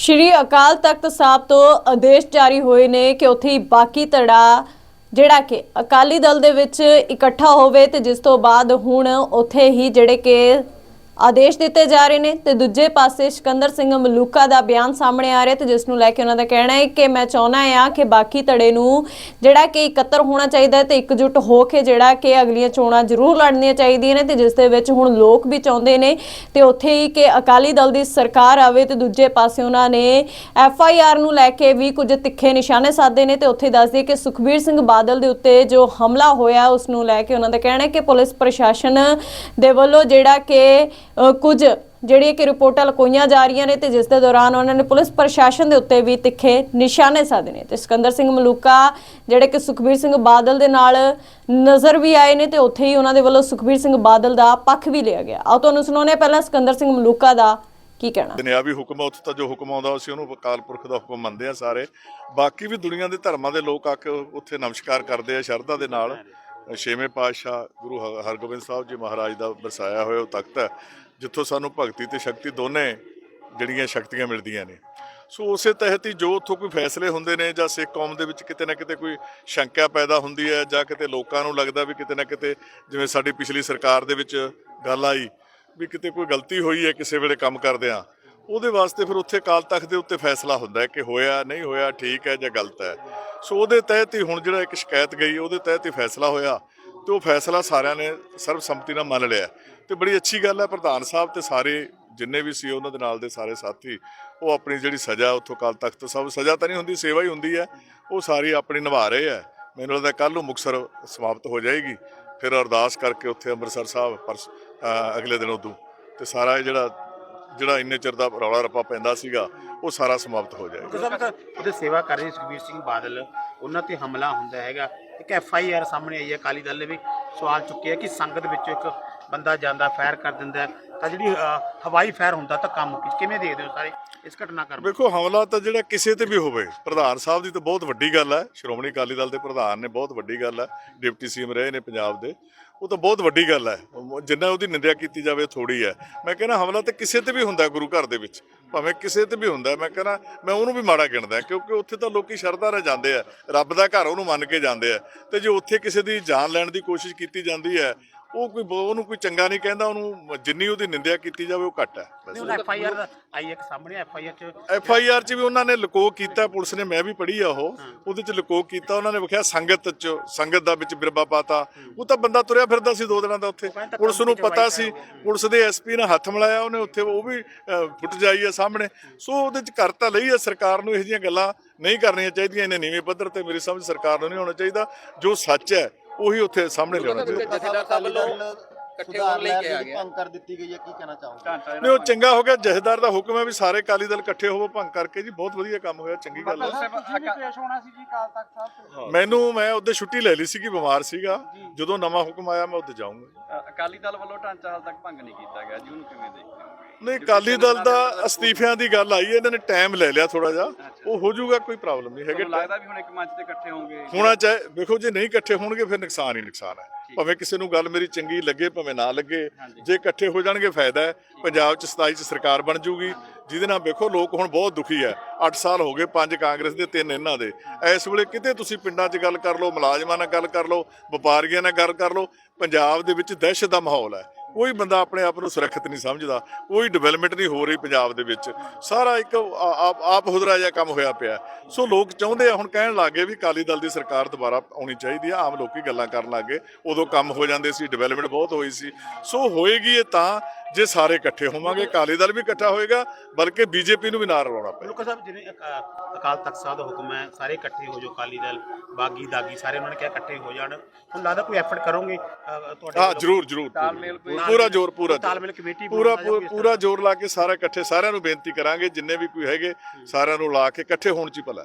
ਸ਼੍ਰੀ ਅਕਾਲ ਤਖਤ ਸਾਹਿਬ ਤੋਂ ਆਦੇਸ਼ ਜਾਰੀ ਹੋਏ ਨੇ ਕਿ ਉੱਥੇ ਹੀ ਬਾਕੀ ਧੜਾ ਜਿਹੜਾ ਕਿ ਅਕਾਲੀ ਦਲ ਦੇ ਵਿੱਚ ਇਕੱਠਾ ਹੋਵੇ ਤੇ ਜਿਸ ਤੋਂ ਬਾਅਦ ਹੁਣ ਉੱਥੇ ਹੀ ਜਿਹੜੇ ਕਿ ਆਦੇਸ਼ ਦਿੱਤੇ ਜਾ ਰਹੇ ਨੇ ਤੇ ਦੂਜੇ ਪਾਸੇ ਸਿਕੰਦਰ ਸਿੰਘ ਮਲੂਕਾ ਦਾ ਬਿਆਨ ਸਾਹਮਣੇ ਆ ਰਿਹਾ ਤੇ ਜਿਸ ਨੂੰ ਲੈ ਕੇ ਉਹਨਾਂ ਦਾ ਕਹਿਣਾ ਹੈ ਕਿ ਮੈਂ ਚਾਹੁੰਦਾ ਆ ਕਿ ਬਾਕੀ ਧੜੇ ਨੂੰ ਜਿਹੜਾ ਕਿ ਇਕੱਤਰ ਹੋਣਾ ਚਾਹੀਦਾ ਹੈ ਤੇ ਇਕਜੁੱਟ ਹੋ ਕੇ ਜਿਹੜਾ ਕਿ ਅਗਲੀਆਂ ਚੋਣਾਂ ਜ਼ਰੂਰ ਲੜਨੀਆਂ ਚਾਹੀਦੀਆਂ ਨੇ ਤੇ ਜਿਸ ਦੇ ਵਿੱਚ ਹੁਣ ਲੋਕ ਵੀ ਚਾਹੁੰਦੇ ਨੇ ਤੇ ਉੱਥੇ ਹੀ ਕਿ ਅਕਾਲੀ ਦਲ ਦੀ ਸਰਕਾਰ ਆਵੇ ਤੇ ਦੂਜੇ ਪਾਸੇ ਉਹਨਾਂ ਨੇ ਐਫ ਆਈ ਆਰ ਨੂੰ ਲੈ ਕੇ ਵੀ ਕੁਝ ਤਿੱਖੇ ਨਿਸ਼ਾਨੇ ਸਾਧੇ ਨੇ ਤੇ ਉੱਥੇ ਦੱਸਦੇ ਕਿ ਸੁਖਬੀਰ ਸਿੰਘ ਬਾਦਲ ਦੇ ਉੱਤੇ ਜੋ ਹਮਲਾ ਹੋਇਆ, ਉਸ ਨੂੰ ਲੈ ਕੇ ਉਹਨਾਂ ਦਾ ਕਹਿਣਾ ਹੈ ਕਿ ਪੁਲਿਸ ਪ੍ਰਸ਼ਾਸਨ ਦੇ ਵੱਲੋਂ ਜਿਹੜਾ ਕਿ ਕੁਝ ਜਿਹੜੀਆਂ ਕਿ ਰਿਪੋਰਟਾਂ ਲਕੋਈਆਂ ਜਾ ਰਹੀਆਂ ਨੇ ਤੇ ਜਿਸ ਦੇ ਦੌਰਾਨ ਉਹਨਾਂ ਨੇ ਪੁਲਿਸ ਪ੍ਰਸ਼ਾਸਨ ਦੇ ਉੱਤੇ ਵੀ ਤਿੱਖੇ ਨਿਸ਼ਾਨੇ ਸਾਧੇ ਨੇ। ਤੇ ਸਿਕੰਦਰ ਸਿੰਘ ਮਲੂਕਾ, ਜਿਹੜੇ ਕਿ ਸੁਖਬੀਰ ਸਿੰਘ ਬਾਦਲ ਦੇ ਨਾਲ ਨਜ਼ਰ ਵੀ ਆਏ ਨੇ ਤੇ ਉੱਥੇ ਹੀ ਉਹਨਾਂ ਦੇ ਵੱਲੋਂ ਸੁਖਬੀਰ ਸਿੰਘ ਬਾਦਲ ਦਾ ਪੱਖ ਵੀ ਲਿਆ ਗਿਆ। ਆਓ ਤੁਹਾਨੂੰ ਸੁਣਾਉਂਦੇ ਹਾਂ ਪਹਿਲਾਂ ਸਿਕੰਦਰ ਸਿੰਘ ਮਲੂਕਾ ਦਾ ਕੀ ਕਹਿਣਾ? ਦੁਨਿਆਵੀ ਹੁਕਮ ਆ, ਉੱਥੇ ਤਾਂ ਜੋ ਹੁਕਮ ਆਉਂਦਾ, ਅਸੀਂ ਉਹਨੂੰ ਅਕਾਲ ਪੁਰਖ ਦਾ ਹੁਕਮ ਮੰਨਦੇ ਆ ਸਾਰੇ। ਬਾਕੀ ਵੀ ਦੁਨੀਆ ਦੇ ਧਰਮਾਂ ਦੇ ਲੋਕ ਆ ਕੇ ਉੱਥੇ ਨਮਸਕਾਰ ਕਰਦੇ ਆ ਸ਼ਰਧਾ ਦੇ ਨਾਲ। ਛੇਵੇਂ ਪਾਤਸ਼ਾਹ ਗੁਰੂ ਹ- ਹਰਗੋਬਿੰਦ ਸਾਹਿਬ ਜੀ ਮਹਾਰਾਜ ਦਾ ਵਰਸਾਇਆ ਹੋਇਆ ਉਹ ਤਖਤ ਹੈ, ਜਿੱਥੋਂ ਸਾਨੂੰ ਭਗਤੀ ਤੇ ਸ਼ਕਤੀ ਦੋਨੇ ਜਿਹੜੀਆਂ ਸ਼ਕਤੀਆਂ ਮਿਲਦੀਆਂ ਨੇ। ਸੋ ਉਸੇ ਤਹਿਤ ਹੀ ਜੋ ਉੱਥੋਂ ਕੋਈ ਫੈਸਲੇ ਹੁੰਦੇ ਨੇ ਜਾਂ ਸਿੱਖ ਕੌਮ ਦੇ ਵਿੱਚ ਕਿਤੇ ਨਾ ਕਿਤੇ ਕੋਈ ਸ਼ੰਕਾ ਪੈਦਾ ਹੁੰਦੀ ਹੈ ਜਾਂ ਕਿਤੇ ਲੋਕਾਂ ਨੂੰ ਲੱਗਦਾ ਵੀ ਕਿਤੇ ਨਾ ਕਿਤੇ ਜਿਵੇਂ ਸਾਡੀ ਪਿਛਲੀ ਸਰਕਾਰ ਦੇ ਵਿੱਚ ਗੱਲ ਆਈ ਵੀ ਕਿਤੇ ਕੋਈ ਗਲਤੀ ਹੋਈ ਹੈ ਕਿਸੇ ਵੇਲੇ ਕੰਮ ਕਰਦਿਆਂ, ਉਹਦੇ ਵਾਸਤੇ ਫਿਰ ਉੱਥੇ ਅਕਾਲ ਤਖਤ ਦੇ ਉੱਤੇ ਫੈਸਲਾ ਹੁੰਦਾ ਹੈ ਕਿ ਹੋਇਆ, ਨਹੀਂ ਹੋਇਆ, ਠੀਕ ਹੈ ਜਾਂ ਗਲਤ ਹੈ। ਸੋ ਉਹਦੇ ਤਹਿਤ ਹੀ ਹੁਣ ਜਿਹੜਾ ਇੱਕ ਸ਼ਿਕਾਇਤ ਗਈ, ਉਹਦੇ ਤਹਿਤ ਹੀ ਫੈਸਲਾ ਹੋਇਆ ਤੇ ਉਹ ਫੈਸਲਾ ਸਾਰਿਆਂ ਨੇ ਸਰਬਸੰਮਤੀ ਨਾਲ ਮੰਨ ਲਿਆ। ਤੇ ਬੜੀ ਅੱਛੀ ਗੱਲ ਹੈ, ਪ੍ਰਧਾਨ ਸਾਹਿਬ ਤੇ ਸਾਰੇ ਜਿੰਨੇ ਵੀ ਸੀ ਉਹਨਾਂ ਦੇ ਨਾਲ ਦੇ ਸਾਰੇ ਸਾਥੀ, ਉਹ ਆਪਣੀ ਜਿਹੜੀ ਸਜ਼ਾ ਉੱਥੋਂ ਕਾਲ ਤਖਤ ਸਾਹਿਬ ਸਜ਼ਾ ਤਾਂ ਨਹੀਂ ਹੁੰਦੀ, ਸੇਵਾ ਹੀ ਹੁੰਦੀ ਹੈ। ਉਹ ਸਾਰੀ ਆਪਣੀ ਨਿਭਾ ਰਹੇ ਹੈ। ਮੈਨੂੰ ਲੱਗਦਾ ਕੱਲ ਨੂੰ ਮੁਕਸਰ ਸਮਾਪਤ ਹੋ ਜਾਏਗੀ। ਫਿਰ ਅਰਦਾਸ ਕਰਕੇ ਉੱਥੇ ਅੰਮ੍ਰਿਤਸਰ ਸਾਹਿਬ ਪਰਸ ਅਗਲੇ ਦਿਨ ਉਦੋਂ। ਤੇ ਸਾਰਾ ਇਹ ਜਿਹੜਾ ਜਿਹੜਾ ਇੰਨੇ ਚਿਰ ਦਾ ਰੌਲਾ ਰੱਪਾ ਪੈਂਦਾ ਸੀਗਾ ਉਹ ਸਾਰਾ ਸਮਾਪਤ ਹੋ ਜਾਏਗਾ। ਉਹਦੇ ਸੇਵਾ ਕਰ ਰਹੇ ਸੁਖਬੀਰ ਸਿੰਘ ਬਾਦਲ ਉਹਨਾਂ ਤੇ ਹਮਲਾ ਹੁੰਦਾ ਹੈਗਾ। ਇੱਕ ਐਫ ਆਈ ਆਰ ਸਾਹਮਣੇ ਆਈ ਹੈ ਅਕਾਲੀ ਦਲ ਨੇ ਵੀ ਸਵਾਲ ਚੁੱਕਿਆ ਕਿ ਸੰਗਤ ਵਿੱਚੋਂ ਇੱਕ ਬੰਦਾ ਜਾਂਦਾ ਫਾਇਰ ਕਰ ਦਿੰਦਾ ਹੈ, ਤਾਂ ਜਿਹੜੀ ਅ, ਹਵਾਈ ਫਾਇਰ ਹੁੰਦਾ ਤਾਂ ਕੰਮ ਕਿਵੇਂ ਦੇਖਦੇ ਹੋ ਸਾਰੇ ਇਸ ਘਟਨਾਕ੍ਰਮ ਨੂੰ? ਵੇਖੋ ਹਮਲਾ ਤਾਂ ਜਿਹੜਾ ਕਿਸੇ ਤੇ ਵੀ ਹੋਵੇ ਪ੍ਰਧਾਨ ਸਾਹਿਬ ਦੀ ਤਾਂ ਬਹੁਤ ਵੱਡੀ ਗੱਲ ਹੈ। ਸ਼੍ਰੋਮਣੀ ਅਕਾਲੀ ਦਲ ਦੇ ਪ੍ਰਧਾਨ ਨੇ ਬਹੁਤ ਵੱਡੀ ਗੱਲ ਹੈ। ਡਿਪਟੀ ਸੀਐਮ ਰਹੇ ਨੇ ਪੰਜਾਬ ਦੇ। ਉਹ ਤਾਂ ਬਹੁਤ ਵੱਡੀ ਗੱਲ ਹੈ। ਜਿੰਨਾ ਉਹਦੀ ਨਿੰਦਿਆ ਕੀਤੀ ਜਾਵੇ ਥੋੜੀ ਹੈ। ਮੈਂ ਕਹਿੰਦਾ ਹਮਲਾ ਤਾਂ ਕਿਸੇ ਤੇ ਵੀ ਹੁੰਦਾ ਗੁਰੂ ਘਰ ਦੇ ਵਿੱਚ। ਭਾਵੇਂ ਕਿਸੇ ਤੇ ਵੀ ਹੁੰਦਾ, ਮੈਂ ਕਹਿੰਦਾ, ਮੈਂ ਉਹਨੂੰ ਵੀ ਮਾੜਾ ਗਿਣਦਾ ਕਿਉਂਕਿ ਉੱਥੇ ਤਾਂ ਲੋਕੀ ਸ਼ਰਧਾ ਨਾਲ ਜਾਂਦੇ ਆ। ਰੱਬ ਦਾ ਘਰ ਉਹਨੂੰ ਮੰਨ ਕੇ ਜਾਂਦੇ ਆ। ਤੇ ਜੇ ਉੱਥੇ ਕਿਸੇ ਦੀ ਜਾਨ ਲੈਣ ਦੀ ਕੋਸ਼ਿਸ਼ ਕੀਤੀ ਜਾਂਦੀ ਹੈ ਉਹ ਕੋਈ ਬ- ਉਹਨੂੰ ਕੋਈ ਚੰਗਾ ਨਹੀਂ ਕਹਿੰਦਾ ਉਹਨੂੰ ਜਿੰਨੀ ਉਹਦੀ ਨਿੰਦਿਆ ਕੀਤੀ ਜਾਵੇ ਉਹ ਘੱਟ ਹੈ। ਐਫ ਆਈ ਆਰ ਆਈ ਇੱਕ ਸਾਹਮਣੇ ਐਫ ਆਈ ਆਰ ਚ ਐਫ ਆਈ ਆਰ ਚ ਵੀ ਉਹਨਾਂ ਨੇ ਲਕੋ ਕੀਤਾ ਪੁਲਿਸ ਨੇ ਮੈਂ ਵੀ ਪੜ੍ਹੀ ਆ ਉਹ ਉਹਦੇ ਚ ਲਕੋ ਕੀਤਾ ਉਹਨਾਂ ਨੇ ਵਿਖਿਆ ਸੰਗਤ ਚ ਸੰਗਤ ਦਾ ਵਿੱਚ ਬਿਰਬਾ ਪਾਤਾ। ਉਹ ਤਾਂ ਬੰਦਾ ਤੁਰਿਆ ਫਿਰਦਾ ਸੀ ਦੋ ਦਿਨਾਂ ਦਾ ਉੱਥੇ। ਕਹਿੰਦਾ ਪੁਲਿਸ ਨੂੰ ਪਤਾ ਸੀ ਪੁਲਿਸ ਦੇ ਐਸਪੀ ਨੇ ਹੱਥ ਮਿਲਾਇਆ ਉਹਨੇ ਉੱਥੇ ਉਹ ਵੀ ਫੁੱਟ ਜਾਈ ਆ ਸਾਹਮਣੇ। ਸੋ ਉਹਦੇ ਚ ਕਰ ਤਾਂ ਲਈ ਆ ਸਰਕਾਰ ਨੂੰ ਇਹੋ ਜਿਹੀਆਂ ਗੱਲਾਂ ਨਹੀਂ ਕਰਨੀਆਂ ਚਾਹੀਦੀਆਂ ਇਹਨੇ ਨੀਵੇਂ ਪੱਧਰ ਤੇ ਮੇਰੀ ਸਮਝ ਸਰਕਾਰ ਨੂੰ ਨਹੀਂ ਹੋਣਾ ਚਾਹੀਦਾ। ਜੋ ਸੱਚ ਹੈ ਉਹੀ ਉੱਥੇ ਸਾਹਮਣੇ ਲਿਆਉਣਾ ਚਾਹੀਦਾ। ਜਥੇਦਾਰ ਸਾਹਿਬ ਵੱਲੋਂ ਇਕੱਠੇ ਹੋਣ ਲਈ ਕਿਹਾ ਗਿਆ। ਭੰਗ ਕਰ ਦਿੱਤੀ ਗਈ ਹੈ ਕੀ ਕਹਿਣਾ ਚਾਹੋਗੇ? ਨਹੀਂ ਉਹ ਚੰਗਾ ਹੋ ਗਿਆ ਜਥੇਦਾਰ ਦਾ ਹੁਕਮ ਹੈ ਵੀ ਸਾਰੇ ਅਕਾਲੀ ਦਲ ਇਕੱਠੇ ਹੋਵੋ ਭੰਗ ਕਰਕੇ ਜੀ ਬਹੁਤ ਵਧੀਆ ਕੰਮ ਹੋਇਆ ਚੰਗੀ ਗੱਲ ਹੈ। ਮੈਨੂੰ ਮੈਂ ਉਹਦੇ ਛੁੱਟੀ ਲੈ ਲਈ ਸੀਗੀ ਬਿਮਾਰ ਸੀਗਾ। ਜਦੋਂ ਨਵਾਂ ਹੁਕਮ ਆਇਆ ਮੈਂ ਉੱਥੇ ਜਾਊਂਗਾ ਅਕਾਲੀ ਦਲ ਵੱਲੋਂ ਢਾਂਚਾ ਹਾਲ ਤੱਕ ਭੰਗ ਨਹੀਂ ਕੀਤਾ ਗਿਆ ਜੀ ਉਹਨੂੰ ਕਿਵੇਂ ਦੇਖਦੇ ਹੋ? ਨਹੀਂ ਅਕਾਲੀ ਦਲ ਦਾ ਅਸਤੀਫਿਆਂ ਦੀ ਗੱਲ ਆਈ ਇਹਨਾਂ ਨੇ ਟਾਈਮ ਲੈ ਲਿਆ ਥੋੜਾ ਜਿਹਾ। ਉਹ ਹੋ ਜਾਊਗਾ ਕੋਈ ਪ੍ਰੋਬਲਮ ਨਹੀਂ ਹੈਗੇ। ਤੁਹਾਨੂੰ ਲੱਗਦਾ ਵੀ ਹੁਣ ਇੱਕ ਮੰਚ ਤੇ ਇਕੱਠੇ ਹੋਣਗੇ? ਹੋਣਾ ਚਾਹੇ ਵੇਖੋ ਜੇ ਨਹੀਂ ਇਕੱਠੇ ਹੋਣਗੇ ਫਿਰ ਨੁਕਸਾਨ ਹੀ ਨੁਕਸਾਨ ਹੈ। ਭਾਵੇਂ ਕਿਸੇ ਨੂੰ ਗੱਲ ਮੇਰੀ ਚੰਗੀ ਲੱਗੇ ਭਾਵੇਂ ਨਾ ਲੱਗੇ ਜੇ ਇਕੱਠੇ ਹੋ ਜਾਣਗੇ ਫਾਇਦਾ ਹੈ। ਪੰਜਾਬ ਚ 27 ਚ ਸਰਕਾਰ ਬਣ ਜੂਗੀ ਜਿਹਦੇ ਨਾਲ ਵੇਖੋ ਲੋਕ ਹੁਣ ਬਹੁਤ ਦੁਖੀ ਹੈ। 8 ਸਾਲ ਹੋ ਗਏ ਪੰਜ ਕਾਂਗਰਸ ਦੇ ਤਿੰਨ ਇਹਨਾਂ ਦੇ। ਇਸ ਵੇਲੇ ਕਿਤੇ ਤੁਸੀਂ ਪਿੰਡਾਂ 'ਚ ਗੱਲ ਕਰ ਲਓ ਮੁਲਾਜ਼ਮਾਂ ਨਾਲ ਗੱਲ ਕਰ ਲਓ ਵਪਾਰੀਆਂ ਨਾਲ ਗੱਲ ਕਰ ਲਓ ਪੰਜਾਬ ਦੇ ਵਿੱਚ ਦਹਿਸ਼ਤ ਦਾ ਮਾਹੌਲ ਹੈ। ਕੋਈ ਬੰਦਾ ਆਪਣੇ ਆਪ ਨੂੰ ਸੁਰੱਖਿਅਤ ਨਹੀਂ ਸਮਝਦਾ ਕੋਈ ਡਿਵੈਲਪਮੈਂਟ ਨਹੀਂ ਹੋ ਰਹੀ ਪੰਜਾਬ ਦੇ ਵਿੱਚ। ਸਾਰਾ ਇੱਕ ਆਪ ਆਪ ਹੁਦਰਾ ਜਿਹਾ ਕੰਮ ਹੋਇਆ ਪਿਆ। ਸੋ ਲੋਕ ਚਾਹੁੰਦੇ ਆ ਹੁਣ ਕਹਿਣ ਲੱਗੇ ਵੀ ਅਕਾਲੀ ਦਲ ਦੀ ਸਰਕਾਰ ਦੁਬਾਰਾ ਆਉਣੀ ਚਾਹੀਦੀ ਆ ਆਮ ਲੋਕੀ ਗੱਲਾਂ ਕਰਨ ਲੱਗੇ ਉਦੋਂ ਕੰਮ ਹੋ ਜਾਂਦੇ ਸੀ ਡਿਵੈਲਪਮੈਂਟ ਬਹੁਤ ਹੋਈ ਸੀ। ਸੋ ਹੋਏਗੀ ਇਹ ਤਾਂ ਜੇ ਸਾਰੇ ਇਕੱਠੇ ਹੋਵਾਂਗੇ ਅਕਾਲੀ ਦਲ ਵੀ ਇਕੱਠਾ ਹੋਏਗਾ ਬਲਕਿ ਬੀਜੇਪੀ ਨੂੰ ਵੀ ਨਾਲ ਰਲਾਉਣਾ ਪਏਗਾ। ਲੋਕਾਂ ਸਾਹਿਬ ਜਿਵੇਂ ਅਕਾ- ਅਕਾਲ ਤਖਤ ਸਾਹਿਬ ਦਾ ਹੁਕਮ ਹੈ ਸਾਰੇ ਇਕੱਠੇ ਹੋ ਜਾਓ ਅਕਾਲੀ ਦਲ ਬਾਗੀ ਦਾਗੀ ਸਾਰੇ ਉਹਨਾਂ ਨੇ ਕਿਹਾ ਇਕੱਠੇ ਹੋ ਜਾਣ। ਹੁਣ ਲੱਗਦਾ ਕੋਈ ਐਫਰਟ ਕਰੋਗੇ? ਤੁਹਾਡੇ ਹਾਂ? ਜਰੂਰ ਜਰੂਰ। ਤਾਲਮੇਲ ਕੋਈ- ਪੂਰਾ ਜ਼ੋਰ ਪੂਰਾ। ਤਾਲਮੇਲ ਕਮੇਟੀ ਪੂਰਾ ਪੂਰਾ ਜ਼ੋਰ ਲਾ ਕੇ ਸਾਰੇ ਇਕੱਠੇ ਸਾਰਿਆਂ ਨੂੰ ਬੇਨਤੀ ਕਰਾਂਗੇ ਜਿੰਨੇ ਵੀ ਕੋਈ ਹੈਗੇ ਸਾਰਿਆਂ ਨੂੰ ਲਾ ਕੇ ਇਕੱਠੇ ਹੋਣ ਚ ਹੀ ਭਲਾ।